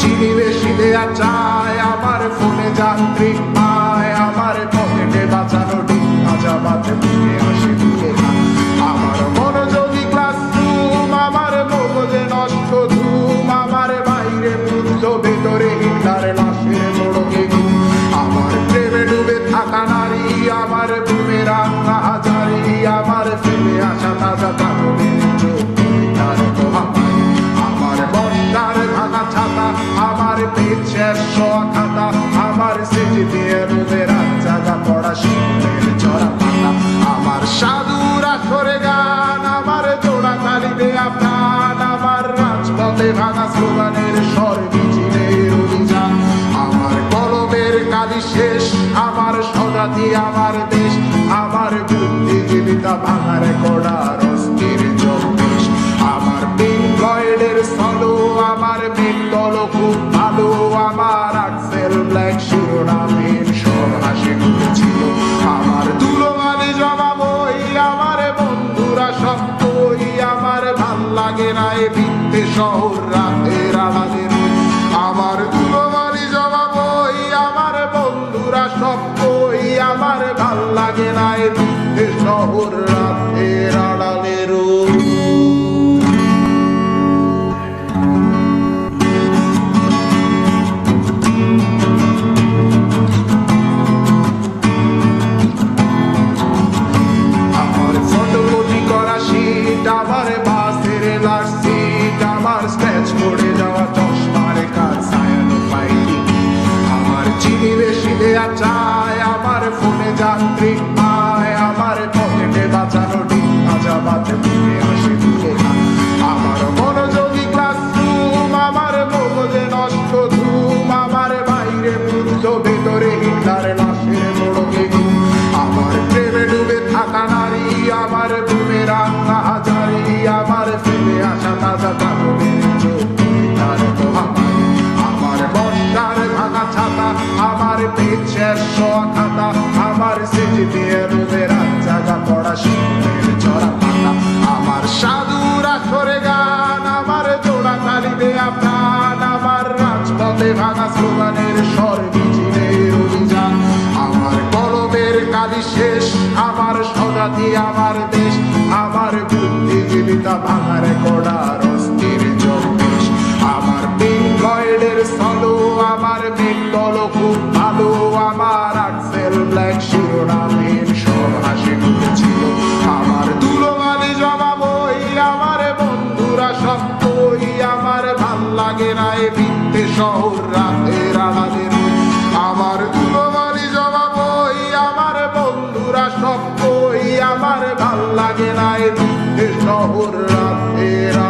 চিনি বেশি দেয়া চায় আমার ফোনে যান্ত্রিক পায়, আমার পকেটে বাঁচানো ডিম ভাজা বাজে মুখে আসে দিয়ে আমার মনোযোগী ক্লাসরুম আমার মগজে নষ্ট ধুম, আমার বাইরে মুগ্ধ ভেতরে হিন্দারে লাশের মোড়কে ঘুম। আমার প্রেমে ডুবে থাকা নারী, আমার আমার অভিযান। আমার কলমের কালি শেষ আমার স্বজাতি আমার দেশ আমার বুদ্ধিজীবিতা ভাঙার কড়ার লাগে বিদ্যে শহর রাতের আড়ালে রই। আমার দুলোমালি জমা বই, আমার বন্ধুরা সব বই, আমার ভালো লাগে নাই বিদ্যে শহর রাতের চায় আমার ফোনে যান্ত্রিক পায় আমার পকেটে বাঁচানো ডিম ভাজা বাতে মুখে হাসি তুলে। আমার মনোযোগী ক্লাসরুম আমার মগজে নষ্ট ধুম, আমার বাইরে বুদ্ধ ভেতরে হিটলার লাশের শোয়া খাতা, আমার সেটি দিয়ে রোদে রাত জাগা পড়া শীতের চড়া পাতা। আমার সাধুরা সরে গান, আমার জোড়া তালি দেয়া প্রাণ, আমার রাজপথে ভাঙা স্লোগানের স্বর মিছিলের অভিযান। আমার কলমের কালি শেষ, আমার স্বজাতি, আমার দেশ, আমার বুদ্ধিজীবিতা ভাঙার কড়ার শহর রাতের রই। আমার দুলোমালি জমা বই, আমার বন্ধুরা সব বই, আমার ভালো লাগে না শহর রাতের